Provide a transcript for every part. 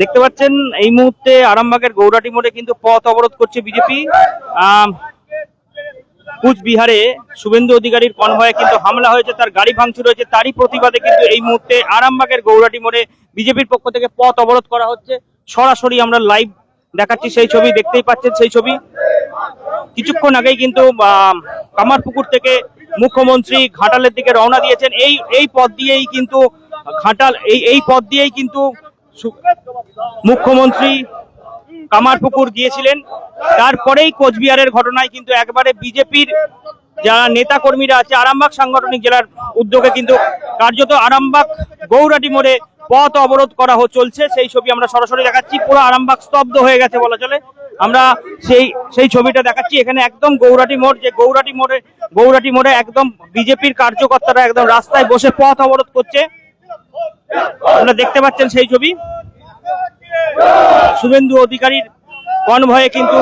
দেখতে পাচ্ছেন, এই মুহূর্তে আরামবাগের গৌরাটি মোড়ে কিন্তু পথ অবরোধ করছে বিজেপি। কুচবিহারে শুভেন্দু অধিকারীর কনভয়ে কিন্তু হামলা হয়েছে, তার গাড়ি ভাঙচুর হয়েছে, তারই প্রতিবাদে কিন্তু এই মুহূর্তে আরামবাগের গৌরাটি মোড়ে বিজেপির পক্ষ থেকে পথ অবরোধ করা হচ্ছে। সরাসরি আমরা লাইভ দেখাচ্ছি সেই ছবি, দেখতেই পাচ্ছেন সেই ছবি। কিছুক্ষণ আগেই কিন্তু কামারপুকুর থেকে মুখ্যমন্ত্রী ঘাটালের দিকে রওনা দিয়েছেন। এই এই পথ দিয়েই কিন্তু ঘাটাল এই এই পথ দিয়েই কিন্তু মুখ্যমন্ত্রী কামারপুকুর গিয়েছিলেন। তারপরেই কোচবিহারের ঘটনায় কিন্তু একবারে বিজেপির যারা নেতা কর্মীরা আছে, আরামবাগ সাংগঠনিক জেলার উদ্যোগে কিন্তু কার্যত আরামবাগ গৌরাটি মোড়ে পথ অবরোধ করা চলছে। সেই ছবি আমরা সরাসরি দেখাচ্ছি। পুরো আরামবাগ স্তব্ধ হয়ে গেছে বলা চলে। আমরা সেই সেই ছবিটা দেখাচ্ছি। এখানে একদম গৌরাটি মোড়, যে গৌরাটি মোড়ে গৌরাটি মোড়ে একদম বিজেপির কার্যকর্তারা একদম রাস্তায় বসে পথ অবরোধ করছে। আপনারা দেখতে পাচ্ছেন সেই ছবি। শুভেন্দু অধিকারীর কনভয়ে কিন্তু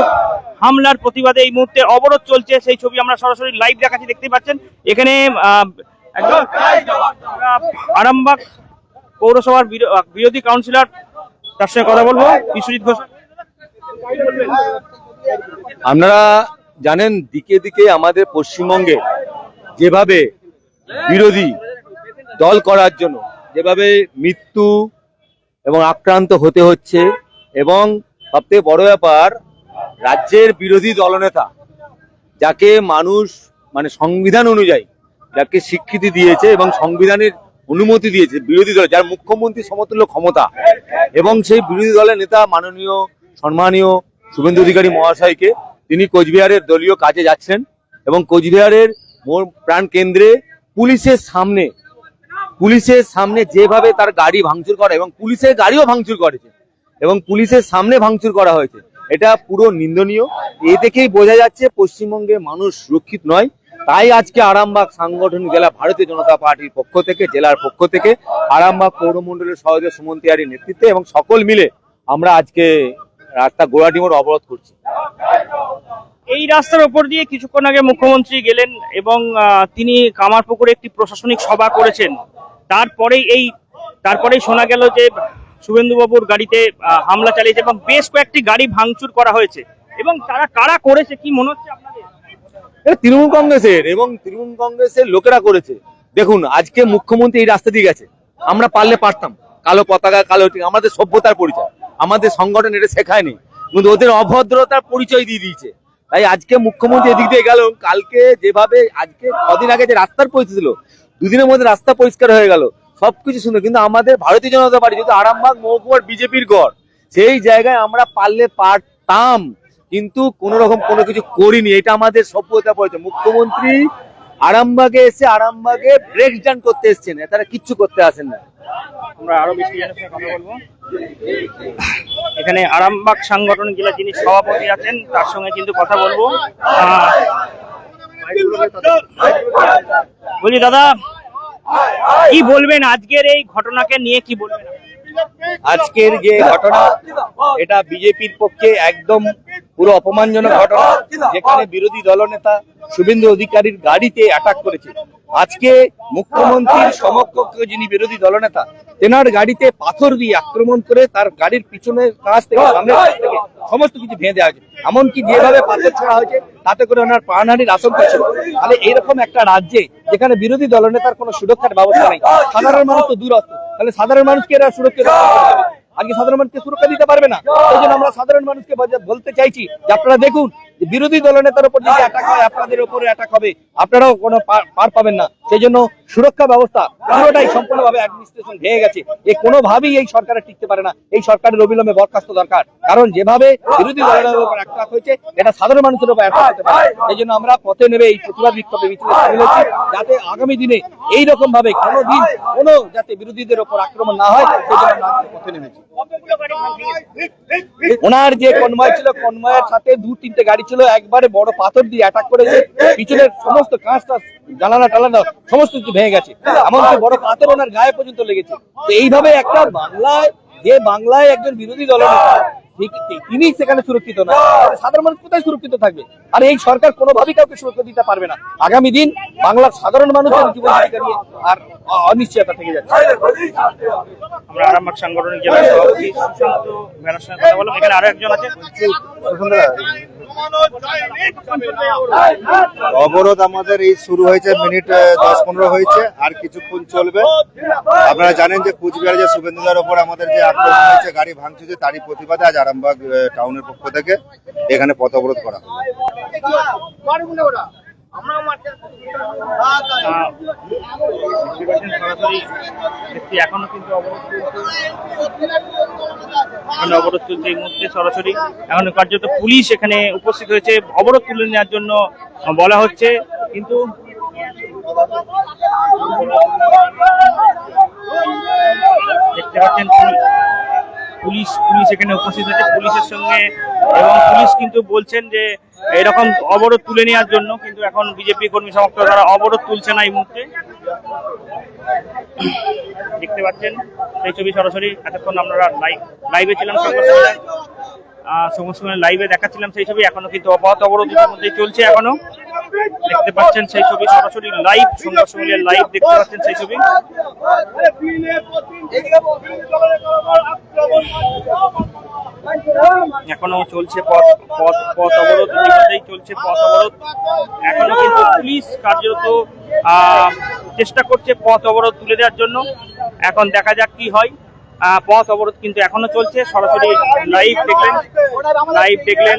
হামলার প্রতিবাদে এই মুহূর্তে অবরোধ চলছে। সেই ছবি আমরা সরাসরি লাইভ দেখাচ্ছি দেখতে পাচ্ছেন। এখানে আরামবাগ পৌরসভার বিরোধী কাউন্সিলর তার সঙ্গে কথা বলব। বিশ্বজিৎ ঘোষ। আপনারা জানেন, দিকে দিকে আমাদের পশ্চিমবঙ্গে যেভাবে বিরোধী দল করার জন্য যেভাবে মৃত্যু এবং আক্রান্ত হতে হচ্ছে এবং সবথেকে বড় ব্যাপার, রাজ্যের বিরোধী দলনেতা যাকে মানুষ মানে সংবিধান অনুযায়ী যাকে স্বীকৃতি দিয়েছে এবং সংবিধানের অনুমতি দিয়েছে, বিরোধী দল, যার মুখ্যমন্ত্রী সমতুল্য ক্ষমতা এবং সেই বিরোধী দলের নেতা মাননীয়, সম্মানীয় শুভেন্দু অধিকারী মহাশয়কে, তিনি কোচবিহারের দলীয় কাজে যাচ্ছেন এবং কোচবিহারের মোর প্রাণ কেন্দ্রে পুলিশের সামনে পুলিশের সামনে যেভাবে তার গাড়ি ভাঙচুর করা এবং পুলিশের গাড়িও ভাঙচুর করেছে এবং পুলিশের সামনে ভাঙচুর করা হয়েছে। এটা পুরো নিন্দনীয়। এ দেখেই বোঝা যাচ্ছে পশ্চিমবঙ্গে মানুষ সুরক্ষিত নয়। তাই আজকে আরামবাগ সাংগঠনিক জেলা ভারতীয় জনতা পার্টির পক্ষ থেকে, জেলার পক্ষ থেকে আরামবাগ পৌরমণ্ডলের সহজে সুমন্তিয়ারির নেতৃত্বে এবং সকল মিলে আমরা আজকে রাস্তা গোড়াটিমোড় অবরোধ করছি। এই রাস্তার ওপর দিয়ে কিছুক্ষণ আগে মুখ্যমন্ত্রী গেলেন এবং তিনি কামারপুকুরে একটি প্রশাসনিক সভা করেছেন। তারপরেই এই, তারপরেই শোনা গেল যে শুভেন্দু বাবুর গাড়িতে হামলা চালিয়েছে এবং বেশ কয়েকটি গাড়ি ভাঙচুর করা হয়েছে। এবং তারা কারা করেছে, কি মনে হচ্ছে আপনাদের? তৃণমূল কংগ্রেসের এবং তৃণমূল কংগ্রেসের লোকেরা করেছে। দেখুন, আজকে মুখ্যমন্ত্রী এই রাস্তা দিয়ে গেছে। আমরা পারলে পারতাম। কালো পতাকা, কালো আমাদের সভ্যতার পরিচয়। আমাদের সংগঠন এটা শেখায়নি। কিন্তু ওদের অভদ্রতার পরিচয় দিয়ে দিয়েছে। তাই আজকে মুখ্যমন্ত্রী এদিক দিয়ে গেল। কালকে যেভাবে, আজকে কদিন আগে যে রাস্তার পরিস্থিতি ছিল দুদিনের মধ্যে রাস্তা পরিষ্কার হয়ে গেল। সবকিছু সুন্দর। কিন্তু আমাদের ভারতীয় জনতা পার্টি যেহেতু আরামবাগ মহকুমার বিজেপির গড়, সেই জায়গায় আমরা পারলে পারতাম। কিন্তু কোন রকম কোনো কিছু করিনি। এটা আমাদের সভ্যতা পড়েছে মুখ্যমন্ত্রী আরামবাগে এসে আরামবাগে ব্রেক ডাউন করতে এসছেন। তারা কিচ্ছু করতে আসেন না। আমরা আরও বেশি কথা বলব। এখানে আরামবাগ সাংগঠনিক জেলা যিনি সভাপতি আছেন, তার সঙ্গে কিন্তু কথা বলব। বলছি, দাদা, কি বলবেন? আজকের এই ঘটনাকে নিয়ে কি বলবেন? আজকের যে ঘটনা, এটা বিজেপির পক্ষে একদম পুরো অপমানজনক ঘটনা যেখানে বিরোধী দলনেতা শুভেন্দু অধিকারীর গাড়িতে অ্যাটাক করেছে। আজকে মুখ্যমন্ত্রীর সমকক্ষ যিনি বিরোধী দলনেতা তেনার গাড়িতে পাথর দিয়ে আক্রমণ করে তার গাড়ির পিছনে কাছ থেকে সামনের কাছ থেকে সমস্ত কিছু ভেঙে দেওয়া হয়েছে। এমনকি যেভাবে পাথর ছোড়া হয়েছে তাতে করে ওনার প্রাণহানির আশঙ্কা ছিল। তাহলে এরকম একটা রাজ্যে যেখানে বিরোধী দলনেতার কোনো সুরক্ষার ব্যবস্থা নেই সাধারণ মানুষ তো দূরস্থ তাহলে সাধারণ মানুষকে এরা সুরক্ষিত আজকে সাধারণ মানুষকে সুরক্ষা দিতে পারবে না। সেই জন্য আমরা সাধারণ মানুষকে বলতে চাইছি যে আপনারা দেখুন বিরোধী দলনেতার উপর যদি অ্যাটাক হয়, আপনাদের উপরে অ্যাটাক হবে। আপনারাও কোনো পার- পাবেন না। সেই জন্য সুরক্ষা ব্যবস্থা পুরোটাই সম্পূর্ণভাবে অ্যাডমিনিস্ট্রেশন ভেঙে গেছে। এ কোনোভাবেই এই সরকারের টিকতে পারে না। এই সরকারের অবিলম্বে বরখাস্ত দরকার। কারণ যেভাবে বিরোধী দলের উপর অ্যাটাক হয়েছে, এটা সাধারণ মানুষের উপর অ্যাটাক হতে পারে এই জন্য আমরা পথে নেবে এই প্রতিবাদ বিক্ষোভে মিছিলে সামিল হচ্ছি, যাতে আগামী দিনে এই রকম ভাবে কোনো দিন কোনো যাতে বিরোধীদের উপর আক্রমণ না হয়, সেই জন্য পথে নেমেছি। ওনার যে কনভয় ছিল কনভয়ের সাথে দু, তিনটে গাড়ি ছিল, একবারে বড় পাথর দিয়ে অ্যাটাক করেছে। পিছনের সমস্ত কাঁচটা জানালা টালানা সমস্ত কিছু ভেঙে গেছে। এমনকি বড় পাথর ওনার গায়ে পর্যন্ত লেগেছে। তো এইভাবে একটা বাংলায়, যে বাংলায় একজন বিরোধী ঠিক- তিনি সেখানে সুরক্ষিত না। সাধারণ মানুষ কোথায় সুরক্ষিত থাকবে? আর এই সরকার কোনোভাবেই কাউকে সুরক্ষা দিতে পারবে না। আগামী দিন বাংলার সাধারণ মানুষের জীবন নিয়ে আর অনিশ্চয়তা থেকে যাচ্ছে। আমরা আরামবাগ সাংগঠনিক জেলার সভাপতি সুশান্ত কথা বললাম। এখানে আরও একজন আছে। অবরোধ আমাদের এই শুরু হয়েছে, মিনিট দশ পনেরো হয়েছে, আর কিছুক্ষণ চলবে আপনারা জানেন যে কুচবিহার যে শুভেন্দুদার ওপর আমাদের যে আক্রমণ হয়েছে, গাড়ি ভাঙছে তারই প্রতিবাদে আজ আরামবাগ টাউনের পক্ষ থেকে এখানে পথ অবরোধ করা। সরাসরি অবরোধ অবরোধ চলছে এই মুহূর্তে সরাসরি। এখন কার্যত পুলিশ এখানে উপস্থিত হয়েছে। অবরোধ তুলে নেওয়ার জন্য বলা হচ্ছে, কিন্তু দেখতে পাচ্ছেন পুলিশ পুলিশ এখানে উপস্থিত হয়েছে। পুলিশের সঙ্গে এবং পুলিশ কিন্তু বলছেন যে এরকম অবরোধ তুলে নেওয়ার জন্য কিন্তু এখন বিজেপি কর্মী সমর্থক তারা অবরোধ তুলছে না এই মুহূর্তে। দেখতে পাচ্ছেন, সেই ছবি সরাসরি, এতক্ষণ আপনারা লাইভ লাইভে ছিলাম সম্মেলনে। লাইভে দেখাচ্ছিলাম সেই ছবি, এখনও কিন্তু অবাধ অবরোধ ইতিমধ্যে চলছে এখনও। দেখতে পাচ্ছেন সেই ছবি সরাসরি লাইভ সংবাদ সম্মেলনের লাইভ দেখতে পাচ্ছেন সেই ছবি। এখনও চলছে পথ পথ পথ অবরোধ, ইতিমধ্যেই চলছে পথ অবরোধ। এখনও কিন্তু পুলিশ কার্যত চেষ্টা করছে পথ অবরোধ তুলে দেওয়ার জন্য। এখন দেখা যাক কি হয়। পথ অবরোধ কিন্তু এখনও চলছে। সরাসরি লাইভ দেখলেন লাইভ দেখলেন।